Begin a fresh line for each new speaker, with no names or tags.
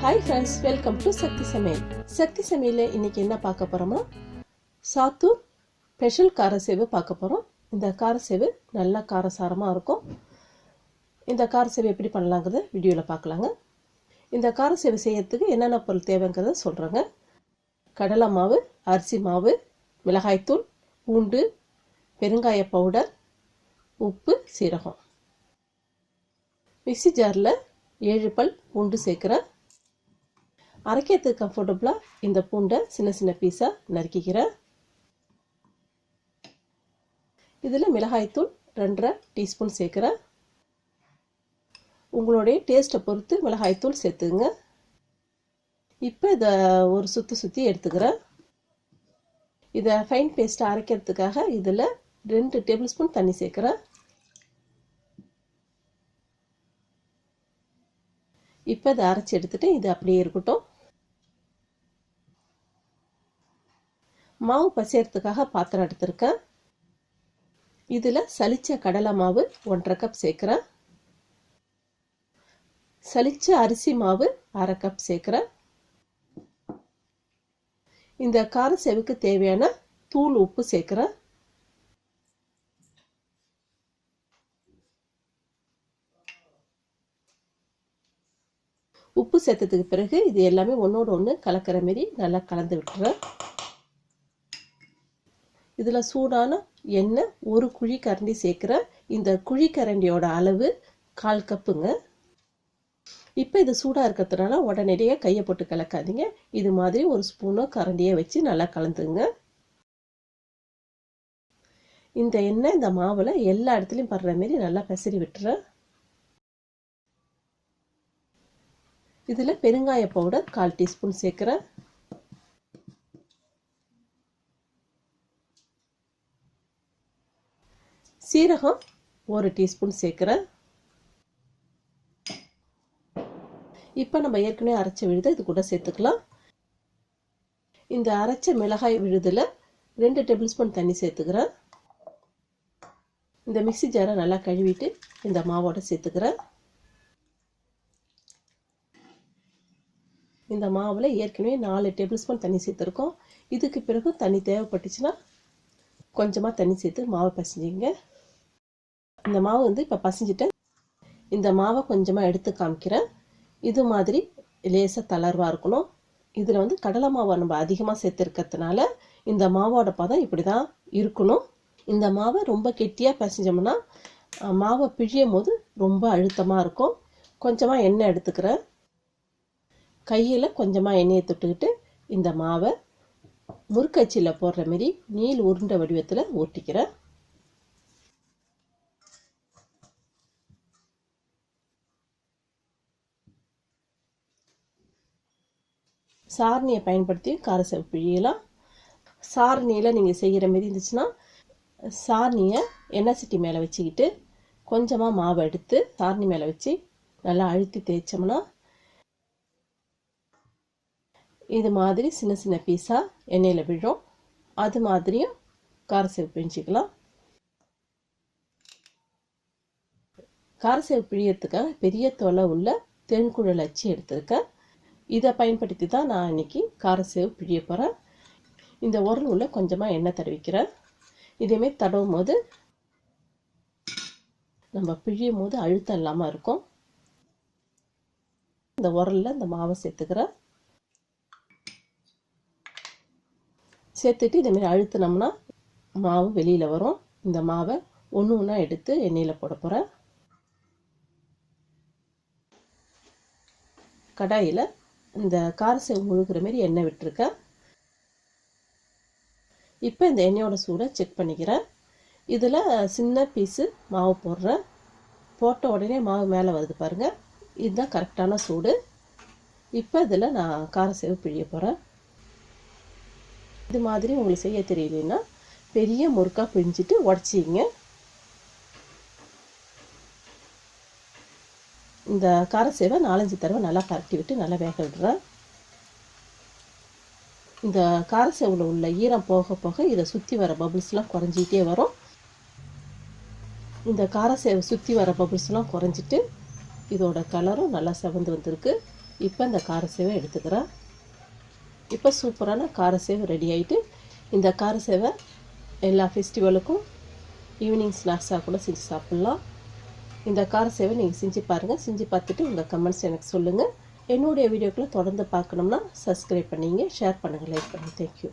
Hi friends welcome to Sakthi Samayal Sakthi சமையலில் இன்றைக்கி என்ன பார்க்க போகிறோமா சாத்தூர் ஸ்பெஷல் காரசேவு பார்க்க போகிறோம் இந்த காரசேவு நல்லா காரசாரமாக இருக்கும். இந்த காரசேவு எப்படி பண்ணலாங்கிறத வீடியோவில் பார்க்கலாங்க. இந்த காரசேவு செய்யறதுக்கு என்னென்ன பொருள் தேவைங்கிறத சொல்கிறேங்க கடலை மாவு அரிசி மாவு மிளகாய்த்தூள் பூண்டு பெருங்காய பவுடர் உப்பு சீரகம். மிக்ஸி ஜாரில் ஏழு பல் பூண்டு சேர்க்குறேன். அரைக்கிறதுக்கு கம்ஃபர்டபுளாக இந்த பூண்டை சின்ன சின்ன பீஸாக நறுக்கிக்கிறேன் இதில் மிளகாய்த்தூள் ரெண்டரை டீஸ்பூன் சேர்க்குறேன் உங்களுடைய டேஸ்ட்டை பொறுத்து மிளகாய்த்தூள் சேர்த்துங்க இப்போ இதை ஒரு சுற்றி சுற்றி எடுத்துக்கிறேன் இதை ஃபைன் பேஸ்ட்டை அரைக்கிறதுக்காக இதில் ரெண்டு டேபிள் ஸ்பூன் தண்ணி சேர்க்குறேன் இப்போ இதை அரைச்சி எடுத்துகிட்டு இது அப்படியே இருக்கட்டும். மாவு பசையறதுக்காக பாத்திரம் எடுத்திருக்கேன். இதில் சலிச்ச கடலை மாவு ஒன்றரை கப் சேர்க்குறேன். சலிச்ச அரிசி மாவு அரை கப் சேர்க்குறேன். இந்த கார செவுக்கு தேவையான தூள் உப்பு சேர்க்குறேன். உப்பு சேர்த்ததுக்கு பிறகு இது எல்லாமே ஒன்றோட ஒன்று கலக்கிற மாரி நல்லா கலந்து விட்டுறேன். இதில் சூடான எண்ணெய் ஒரு குழி கரண்டி சேர்க்குறேன் இந்த குழி கரண்டியோட அளவு கால் கப்புங்க. இப்போ இது சூடாக இருக்கிறதுனால உடனடியாக கையை போட்டு கலக்காதீங்க. இது மாதிரி ஒரு ஸ்பூனோ கரண்டியை வச்சு நல்லா கலந்துங்க. இந்த எண்ணெய் இந்த மாவில் எல்லா இடத்துலையும் படுற மாரி நல்லா பெசரி விட்டுறேன் இதில் பெருங்காய பவுடர் கால் டீஸ்பூன் சேர்க்குறேன். சீரகம் ஒரு டீஸ்பூன் சேர்க்குறேன் இப்போ நம்ம ஏற்கனவே அரைச்ச விழுதை இது கூட சேர்த்துக்கலாம். இந்த அரைச்ச மிளகாய் விழுதில் ரெண்டு டேபிள் ஸ்பூன் தண்ணி சேர்த்துக்கிறேன். இந்த மிக்சி ஜாரை நல்லா கழுவிட்டு இந்த மாவோட சேர்த்துக்கிறேன். இந்த மாவில் ஏற்கனவே நாலு டேபிள் ஸ்பூன் தண்ணி சேர்த்துருக்கோம். இதுக்கு பிறகு தண்ணி தேவைப்பட்டுச்சுன்னா கொஞ்சமாக தண்ணி சேர்த்து மாவை பசைஞ்சிங்க இந்த மாவு வந்து இப்போ பசிஞ்சிட்டேன் இந்த மாவை கொஞ்சமாக எடுத்து காமிக்கிறேன். இது மாதிரி லேசாக தளர்வாக இருக்கணும். இதில் வந்து கடலை மாவை நம்ம அதிகமாக சேர்த்துருக்கிறதுனால இந்த மாவோட பதம் இப்படி தான் இருக்கணும். இந்த மாவை ரொம்ப கெட்டியாக பசைஞ்சோம்னா மாவை பிழியும் போது ரொம்ப அழுத்தமாக இருக்கும். கொஞ்சமாக எண்ணெய் எடுத்துக்கிறேன். கையில் கொஞ்சமாக எண்ணெயை தொட்டுக்கிட்டு இந்த மாவை முறுக்கச்சியில் போடுற மாரி நீள் உருண்டை வடிவத்தில் ஊட்டிக்கிறேன் சாரணியை பயன்படுத்தி காரசேவ் பிழியலாம் சாரணியில் நீங்கள் செய்கிற மாரி இருந்துச்சுன்னா சாரணியை எண்ணெய் சட்டி மேலே வச்சுக்கிட்டு கொஞ்சமாக மாவை எடுத்து சாரணி மேலே வச்சு நல்லா அழுத்தி தேய்ச்சோம்னா இது மாதிரி சின்ன சின்ன பீஸாக எண்ணெயில் விழும். அது மாதிரியும் காரசேவு பிழிஞ்சிக்கலாம் காரசேவு பிழியறதுக்காக பெரிய தொலை உள்ள தென்குழல் அச்சு எடுத்திருக்கேன். இதை பயன்படுத்தி தான் நான் இன்றைக்கி காரசேவு பிழிய போகிறேன் இந்த உரல் உள்ள கொஞ்சமாக எண்ணெய் தடவிக்கிறேன். இதேமாரி தடவும் போது நம்ம பிழியும் போது அழுத்தம் இல்லாமல் இருக்கும். இந்த உரலில் இந்த மாவை சேர்த்துக்கிறேன். சேர்த்துட்டு இதேமாரி அழுத்தினோம்னா மாவு வெளியில் வரும். இந்த மாவை ஒன்று ஒன்றா எடுத்து எண்ணெயில் போட போகிறேன் கடாயில் இந்த காரசேவு முழுகிற மாரி எண்ணெய் விட்டுருக்கேன் இப்போ இந்த எண்ணெயோட சூடை செக் பண்ணிக்கிறேன் இதில் சின்ன பீஸு மாவு போடுறேன் போட்ட உடனே மாவு மேலே வருது பாருங்கள் இதுதான் கரெக்டான சூடு. இப்போ இதில் நான் காரசேவு பிழிய போகிறேன் இது மாதிரி உங்களுக்கு செய்ய தெரியலன்னா பெரிய முறுக்காக பிழிஞ்சிட்டு உடச்சிங்க. இந்த காரசேவை நாலஞ்சு தடவை நல்லா கரட்டி விட்டு நல்லா வேக விடுறேன். இந்த காரசேவில் உள்ள ஈரம் போக போக இதை சுற்றி வர பபுள்ஸ்லாம் குறைஞ்சிக்கிட்டே வரும். இந்த காரசேவை சுற்றி வர பபுள்ஸ்லாம் குறைஞ்சிட்டு இதோட கலரும் நல்லா செவந்து வந்திருக்கு. இப்போ இந்த கார சேவை எடுத்துக்கிறேன். இப்போ சூப்பரான கார சேவை ரெடி ஆகிட்டு இந்த கார சேவை எல்லா ஃபெஸ்டிவலுக்கும் ஈவினிங் ஸ்நாக்ஸாக கூட செஞ்சு சாப்பிட்லாம். இந்த கார சேவை நீங்கள் செஞ்சு பாருங்கள் செஞ்சு பார்த்துட்டு உங்கள் கமெண்ட்ஸ் எனக்கு சொல்லுங்கள் என்னுடைய வீடியோக்களை தொடர்ந்து பார்க்கணும்னா சப்ஸ்கிரைப் பண்ணிங்க ஷேர் பண்ணுங்கள் லைக் பண்ணுங்கள் தேங்க்யூ